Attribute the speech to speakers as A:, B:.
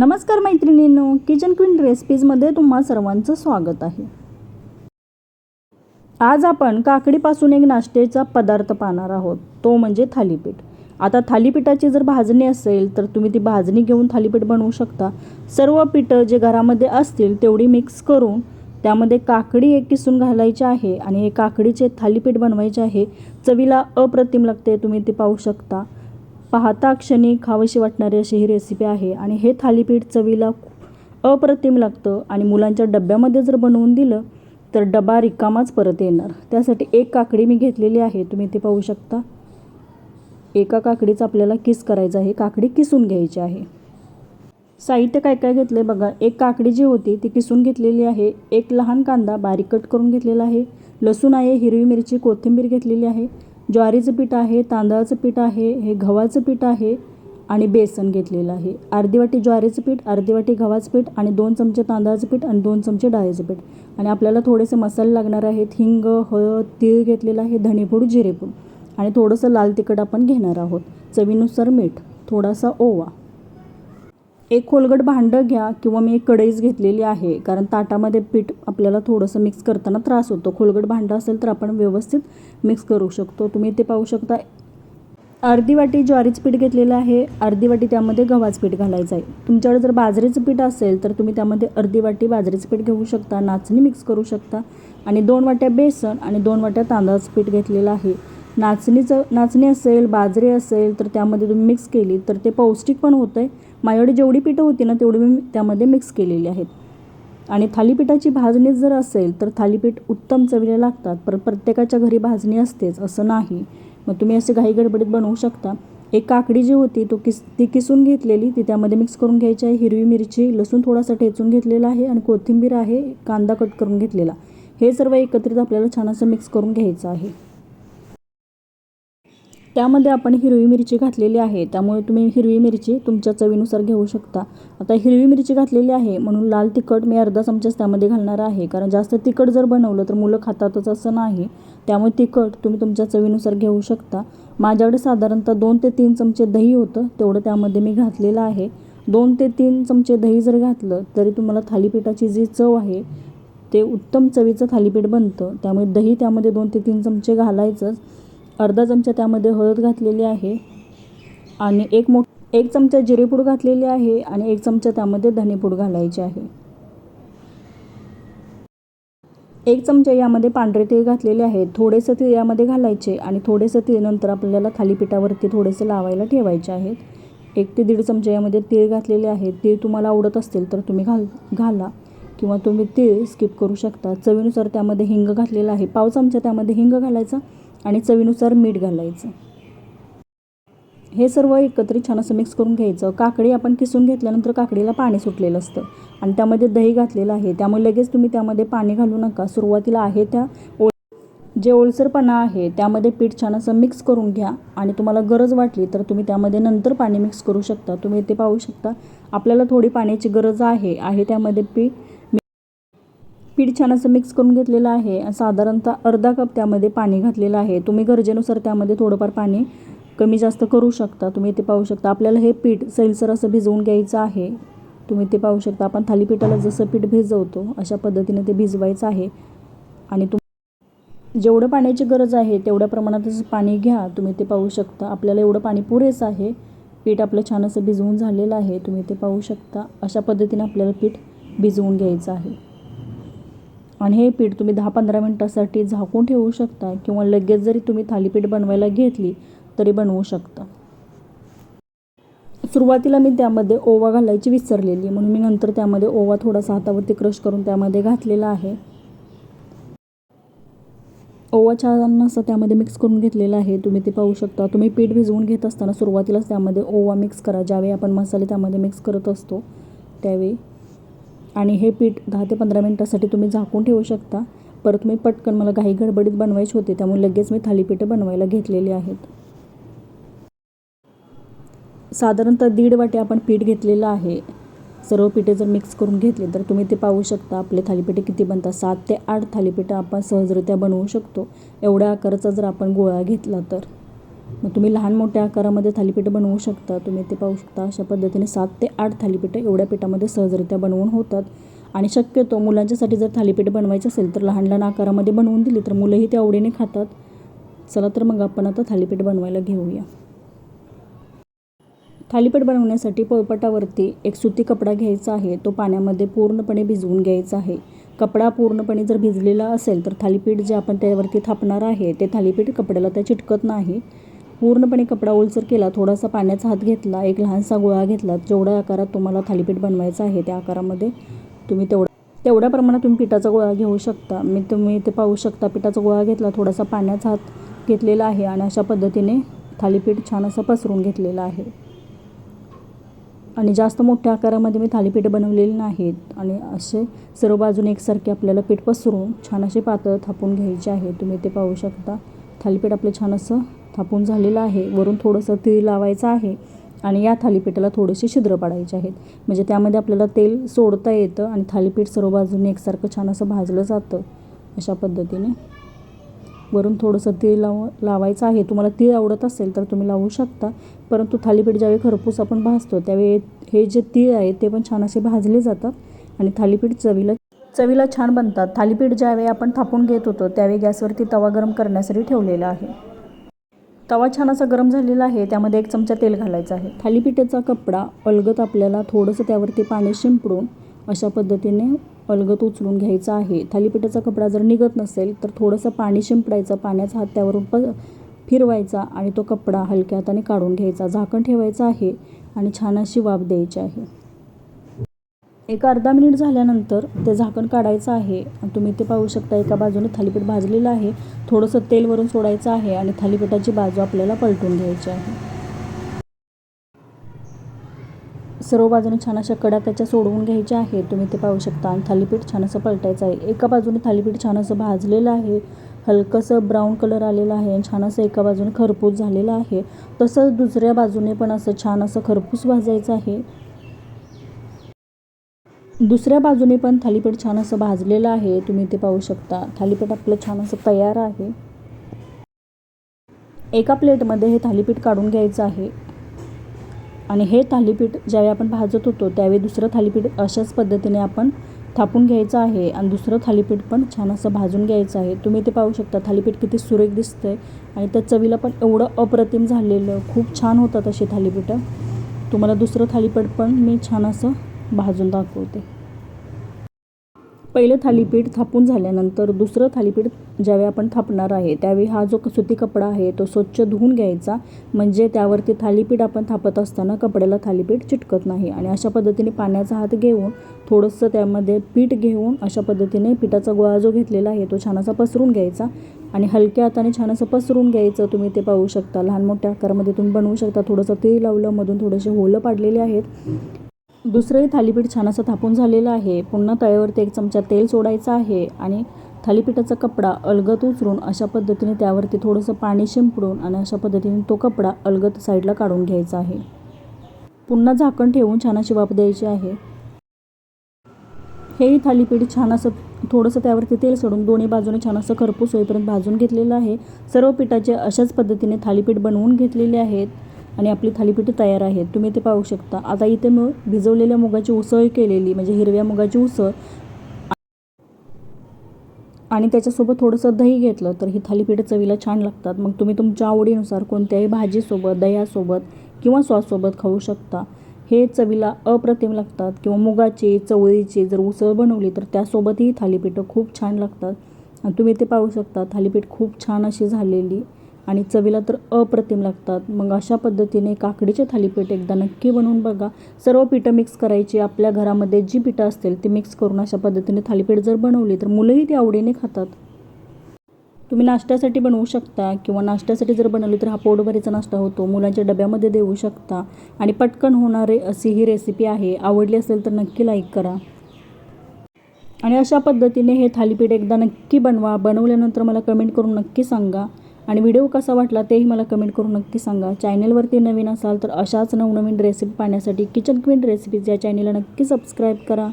A: नमस्कार मैत्रिणींनो kitchen queen रेसिपीजमध्ये तुम्हा सर्वांचं स्वागत आहे. आज आपण काकडीपासून एक नाश्त्याचा पदार्थ पाहणार आहोत. तो म्हणजे थालीपीठ. आता थालीपीठाची जर भाजणी असेल तर तुम्ही ती भाजणी घेऊन थालीपीठ बनवू शकता. सर्व पिठं जे घरामध्ये असतील तेवढी मिक्स करून त्यामध्ये काकडी एक किसून घालायची आहे आणि हे काकडीचे थालीपीठ बनवायचे आहे. चवीला अप्रतिम लागते तुम्ही ते पाहू शकता. पाहता क्षणी खावशी वाटणारी अशी ही रेसिपी आहे. आणि हे थालीपीठ चवीला खूप अप्रतिम लागतं. आणि मुलांच्या डब्यामध्ये जर बनवून दिलं तर डबा रिकामाच परत येणार. त्यासाठी एक काकडी मी घेतलेली आहे. तुम्ही ते पाहू शकता. एका काकडीचा आपल्याला किस करायचं आहे. काकडी किसून घ्यायची आहे. साहित्य काय काय घेतलं आहे बघा. एक काकडी जी होती ती किसून घेतलेली आहे. एक लहान कांदा बारीक कट करून घेतलेला आहे. लसूण आहे हिरवी मिरची कोथिंबीर घेतलेली आहे. ज्वारीचं पीठ आहे तांदळाचं पीठ आहे हे गव्हाचं पीठ आहे आणि बेसन घेतलेलं आहे. अर्धी वाटी ज्वारीचं पीठ अर्धी वाटी गव्हाचं पीठ आणि दोन चमचे तांदळाचं पीठ आणि दोन चमचे डाळीचं पीठ. आणि आपल्याला थोडेसे मसाले लागणार आहेत. हिंग हळद तीळ घेतलेलं आहे धणेपूड जिरेपूड. आणि थोडंसं लाल तिखट आपण घेणार आहोत. चवीनुसार मीठ थोडासा ओवा. एक खोलगट भांडं घ्या किंवा मी एक कढईच घेतलेली आहे. कारण ताटामध्ये पीठ आपल्याला थोडंसं मिक्स करताना त्रास होतो. खोलगट भांडं असेल तर आपण व्यवस्थित मिक्स करू शकतो. तुम्ही ते पाहू शकता अर्धी वाटी ज्वारीचं पीठ घेतलेलं आहे. अर्धी वाटी त्यामध्ये गव्हाचं पीठ घालायचं आहे. तुमच्याकडे जर बाजरीचं पीठ असेल तर तुम्ही त्यामध्ये अर्धी वाटी बाजरीचं पीठ घेऊ शकता. नाचणी मिक्स करू शकता. आणि दोन वाट्या बेसन आणि दोन वाट्या तांदळाचं पीठ घेतलेलं आहे. नाचणीचं नाचणी असेल बाजरी असेल तर त्यामध्ये तुम्ही मिक्स केली तर ते पौष्टिक पण होतं आहे माझ्याकडे जेवढी पिठं होती ना तेवढी मी त्यामध्ये मिक्स केलेली आहेत. आणि थालीपीठाची भाजणी जर असेल तर थालीपीठ उत्तम चवीला लागतात पर प्रत्येकाच्या घरी भाजणी असतेच असं नाही. मग तुम्ही असे घाई गडबडीत बनवू शकता. एक काकडी जी होती तो किस ती किसून घेतलेली ती त्यामध्ये मिक्स करून घ्यायची आहे. हिरवी मिरची लसूण थोडासा ठेचून घेतलेला आहे आणि कोथिंबीर आहे कांदा कट करून घेतलेला. हे सर्व एकत्रित आपल्याला छान असं मिक्स करून घ्यायचं आहे. त्यामध्ये आपण हिरवी मिरची घातलेली आहे. त्यामुळे तुम्ही हिरवी मिरची तुमच्या चवीनुसार घेऊ शकता. आता हिरवी मिरची घातलेली आहे म्हणून लाल तिखट मी अर्धा चमचाच त्यामध्ये घालणार आहे. कारण जास्त तिखट जर बनवलं तर मुलं खातातच असं नाही. त्यामुळे तिखट तुम्ही तुमच्या चवीनुसार घेऊ शकता. माझ्याकडे साधारणतः दोन ते तीन चमचे दही होतं. तेवढं त्यामध्ये मी घातलेलं आहे. दोन ते तीन चमचे दही जर घातलं तरी तुम्हाला थालीपीठाची जी चव आहे ते उत्तम चवीचं थालीपीठ बनतं. त्यामुळे दही त्यामध्ये दोन ते तीन चमचे घालायचंच. अर्धा चमचा त्यामध्ये हळद घातलेली आहे आणि एक मो एक चमचा जिरेपूड घातलेली आहे आणि एक चमचा त्यामध्ये धनेपूड घालायचे आहे. एक चमचा यामध्ये पांढरे तीळ घातलेले आहे. थोडेसे तीळ यामध्ये घालायचे आणि थोडेसे तीळ नंतर आपल्याला थालीपीठावरती थोडेसे लावायला ठेवायचे आहेत. एक ते दीड चमचा यामध्ये तीळ घातलेले आहेत तीळ तुम्हाला आवडत असतील तर तुम्ही घाल घाला किंवा तुम्ही तीळ स्किप करू शकता. चवीनुसार त्यामध्ये हिंग घातलेला आहे. पाव चमचा त्यामध्ये हिंग घालायचा आणि चवीनुसार मीठ घालायचं. हे सर्व एकत्रित छान असं मिक्स करून घ्यायचं. काकडी आपण किसून घेतल्यानंतर काकडीला पाणी सुटलेलं असतं. आणि त्यामध्ये दही घातलेलं आहे. त्यामुळे लगेच तुम्ही त्यामध्ये पाणी घालू नका. सुरुवातीला आहे त्या ओळ जे ओलसरपणा आहे त्यामध्ये पीठ छान असं मिक्स करून घ्या. आणि तुम्हाला गरज वाटली तर तुम्ही त्यामध्ये नंतर पाणी मिक्स करू शकता. तुम्ही ते पाहू शकता. आपल्याला थोडी पाण्याची गरज आहे. आहे त्यामध्ये पीठ पीठ छान असं मिक्स करून घेतलेलं आहे. साधारणतः अर्धा कप त्यामध्ये पाणी घातलेलं आहे. तुम्ही गरजेनुसार त्यामध्ये थोडंफार पाणी कमी जास्त करू शकता. तुम्ही ते पाहू शकता. आपल्याला हे पीठ सैलसर असं भिजवून घ्यायचं आहे. तुम्ही ते पाहू शकता. आपण थालीपीठाला जसं पीठ भिजवतो अशा पद्धतीने ते भिजवायचं आहे. आणि तुम जेवढं पाण्याची गरज आहे तेवढ्या प्रमाणातच पाणी घ्या. तुम्ही ते पाहू शकता. आपल्याला एवढं पाणी पुरेसं आहे. पीठ आपलं छान असं भिजवून झालेलं आहे. तुम्ही ते पाहू शकता. अशा पद्धतीने आपल्याला पीठ भिजवून घ्यायचं आहे. आणि हे पीठ तुम्ही दहा पंधरा मिनटासाठी झाकून ठेवू शकता किंवा लगेच जरी तुम्ही थालीपीठ बनवायला घेतली तरी बनवू शकता. सुरुवातीला मी त्यामध्ये ओवा घालायची विसरलेली म्हणून मी नंतर त्यामध्ये ओवा थोडासा हातावरती क्रश करून त्यामध्ये घातलेला आहे. ओवा छान असं त्यामध्ये मिक्स करून घेतलेला आहे. तुम्ही ते पाहू शकता. तुम्ही पीठ भिजवून घेत असताना सुरुवातीलाच त्यामध्ये ओवा मिक्स करा. ज्यावेळी आपण मसाले त्यामध्ये मिक्स करत असतो त्यावेळी आणि हे पीठ दहा ते पंधरा मिनटासाठी तुम्ही झाकून ठेवू शकता. परत मी पटकन मला काही गडबडीत बनवायचे होते त्यामुळे लगेच मी थालीपीठं बनवायला घेतलेली आहेत. साधारणतः दीड वाटी आपण पीठ घेतलेलं आहे. सर्व पिठे जर मिक्स करून घेतले तर तुम्ही ते पाहू शकता. आपले थालीपीठे किती बनतात? सात ते आठ थालीपीठं आपण सहजरित्या बनवू शकतो. एवढ्या आकाराचा जर आपण गोळा घेतला तर. मग तुम्ही लहान मोठ्या आकारामध्ये थालीपीठं बनवू शकता. तुम्ही ते पाहू शकता अशा पद्धतीने सात ते आठ थालीपीठं एवढ्या पिठामध्ये सहजरित्या बनवून होतात. आणि शक्यतो मुलांच्यासाठी जर थालीपीठ बनवायचे असेल तर लहान लहान आकारामध्ये बनवून दिली तर मुलंही ते आवडीने खातात. चला तर मग आपण आता थालीपीठ बनवायला घेऊया. थालीपीठ बनवण्यासाठी पोळपाटावरती एक सुती कपडा घ्यायचा आहे. तो पाण्यामध्ये पूर्णपणे भिजवून घ्यायचा आहे. कपडा पूर्णपणे जर भिजलेला असेल तर थालीपीठ जे आपण त्यावरती थापणार आहे ते थालीपीठ कपड्याला त्या चिटकत नाही. पूर्णपणे कपडा ओलसर केला थोडासा पाण्याचा हात घेतला एक लहानसा गोळा घेतला. जेवढ्या आकारात तुम्हाला थालीपीठ बनवायचं आहे त्या आकारामध्ये तुम्ही तेवढा तेवढ्या प्रमाणात तुम्ही पिठाचा गोळा घेऊ शकता. मी तुम्ही ते पाहू शकता पिठाचा गोळा घेतला थोडासा पाण्याचा हात घेतलेला आहे आणि अशा पद्धतीने थालीपीठ छान असं पसरून घेतलेलं आहे. आणि जास्त मोठ्या आकारामध्ये मी थालीपीठ बनवलेली नाहीत. आणि असे सर्व बाजूने एकसारखे आपल्याला पीठ पसरून छान असे पातळ थापून घ्यायचे आहे. तुम्ही ते पाहू शकता थालीपीठ आपलं छान असं थापून झालेलं आहे. वरून थोडंसं तीळ लावायचं आहे आणि या थालीपीठाला थोडेसे छिद्र पाडायचे आहेत. म्हणजे त्यामध्ये आपल्याला तेल सोडता येतं आणि थालीपीठ सर्व बाजूने एकसारखं छान असं भाजलं जातं अशा पद्धतीने. वरून थोडंसं तीळ लाव लावायचं आहे. तुम्हाला तीळ आवडत असेल तर तुम्ही लावू शकता. परंतु थालीपीठ ज्यावेळी खरपूस आपण भाजतो त्यावेळी हे जे तीळ आहे ते पण छान असे भाजले जातात आणि थालीपीठ चवीला चवीला छान बनतात. थालीपीठ ज्यावेळी आपण थापून घेत होतो त्यावेळी गॅसवरती तवा गरम करण्यासाठी ठेवलेला आहे. तवा छान असा गरम झालेला आहे त्यामध्ये एक चमचा तेल घालायचा आहे. थालीपीठाचा कपडा अलगत आपल्याला थोडंसं त्यावरती पाणी शिंपडून अशा पद्धतीने अलगत उचलून घ्यायचा आहे. थालीपीठाचा कपडा जर निघत नसेल तर थोडंसं पाणी शिंपडायचं पाण्याचा हात त्यावरून प फिरवायचा आणि तो कपडा हलक्या हाताने काढून घ्यायचा. झाकण ठेवायचं आहे आणि छान अशी वाफ द्यायची आहे. एक अर्धा मिनिट झाल्यानंतर ते झाकण काढायचं आहे. तुम्ही ते पाहू शकता एका बाजूने थालीपीठ भाजलेलं आहे. थोडंसं तेल वरून सोडायचं आहे आणि थालीपीठाची बाजू आपल्याला पलटून घ्यायची आहे. सर्व बाजूने छान अशा कडा त्याच्या सोडवून घ्यायच्या आहे तुम्ही ते पाहू शकता. आणि थालीपीठ छान असं पलटायचं आहे. एका बाजूने थालीपीठ छान असं भाजलेलं आहे. हलकंसं ब्राऊन कलर आलेला आहे आणि छान असं एका बाजूने खरपूस झालेलं आहे. तसंच दुसऱ्या बाजूने पण असं छान असं खरपूस भाजायचं आहे. दुसऱ्या बाजूने पण थालीपीठ छान असं भाजलेलं आहे. तुम्ही ते पाहू शकता. थालीपीठ आपलं छान असं तयार आहे. एका प्लेटमध्ये हे थालीपीठ काढून घ्यायचं आहे. आणि हे थालीपीठ ज्यावेळी आपण भाजत होतो त्यावेळी दुसरं थालीपीठ अशाच पद्धतीने आपण थापून घ्यायचं आहे. आणि दुसरं थालीपीठ पण छान असं भाजून घ्यायचं आहे. तुम्ही ते पाहू शकता थालीपीठ किती सुरेख दिसतं आहे आणि त्या चवीला पण एवढं अप्रतिम झालेलं. खूप छान होतात अशी थालीपीठं. तुम्हाला दुसरं थालीपीठ पण मी छान असं भाजून दाखवते. पहिलं थालीपीठ थापून झाल्यानंतर दुसरं थालीपीठ ज्यावेळी आपण थापणार आहे त्यावेळी हा जो सुती कपडा आहे तो स्वच्छ धुवून घ्यायचा. म्हणजे त्यावरती थालीपीठ आपण थापत असताना कपड्याला थालीपीठ चिटकत नाही. आणि अशा पद्धतीने पाण्याचा हात घेऊन थोडंसं त्यामध्ये पीठ घेऊन अशा पद्धतीने पिठाचा गोळा जो घेतलेला आहे तो छान असा पसरून घ्यायचा. आणि हलक्या हाताने छान असं पसरून घ्यायचं. तुम्ही ते पाहू शकता. लहान मोठ्या आकारामध्ये तुम्ही बनवू शकता. थोडंसं तेल लावलं मधून थोडेसे होलं पाडलेले आहेत. दुसरंही थालीपीठ छान असं थापून झालेलं आहे. पुन्हा तळ्यावरती एक चमचा तेल सोडायचं आहे आणि थालीपीठाचा कपडा अलगत उचलून अशा पद्धतीने त्यावरती थोडंसं पाणी शिंपडून आणि अशा पद्धतीने तो कपडा अलगत साईडला काढून घ्यायचा आहे. पुन्हा झाकण ठेवून छान अशी वाफ द्यायची आहे. हेही थालीपीठ छान असं थोडंसं त्यावरती तेल सोडून दोन्ही बाजूने छान असं खरपूस होईपर्यंत भाजून घेतलेलं आहे. सर्व पिठाचे अशाच पद्धतीने थालीपीठ बनवून घेतलेले आहेत. आणि आपली थालीपीठं तयार आहेत. तुम्ही ते पाहू शकता. आता इथे मग भिजवलेल्या मुगाची उसळ केलेली म्हणजे हिरव्या मुगाची उसळ. आणि त्याच्यासोबत थोडंसं दही घेतलं तर ही थालीपीठं चवीला छान लागतात. मग तुम्ही तुमच्या आवडीनुसार कोणत्याही भाजीसोबत दह्यासोबत किंवा सॉससोबत खाऊ शकता. हे चवीला अप्रतिम लागतात. किंवा मुगाची चवळीची जर उसळ बनवली तर त्यासोबतही थालीपीठं खूप छान लागतात. आणि तुम्ही ते पाहू शकता थालीपीठ खूप छान अशी झालेली. आणि चवीला तर अप्रतिम लागतात. मग अशा पद्धतीने काकडीचे थालीपीठ एकदा नक्की बनवून बघा. सर्व पिठं मिक्स करायची. आपल्या घरामध्ये जी पिठं असतील ती मिक्स करून अशा पद्धतीने थालीपीठ जर बनवली तर मुलंही ती आवडीने खातात. तुम्ही नाश्त्यासाठी बनवू शकता किंवा नाश्त्यासाठी जर बनवली तर हा पोटभरीचा नाश्ता होतो. मुलांच्या डब्यामध्ये देऊ शकता. आणि पटकन होणारे अशी ही रेसिपी आहे. आवडली असेल तर नक्की लाईक करा. आणि अशा पद्धतीने हे थालीपीठ एकदा नक्की बनवा. बनवल्यानंतर मला कमेंट करून नक्की सांगा. आणि व्हिडिओ कसा वाटला तेही मला कमेंट करून नक्की सांगा. चॅनलवरती नवीन असाल तर अशाच नवनवीन रेसिपी पाहण्यासाठी किचन क्वीन रेसिपीज या चॅनलला नक्की सबस्क्राईब करा.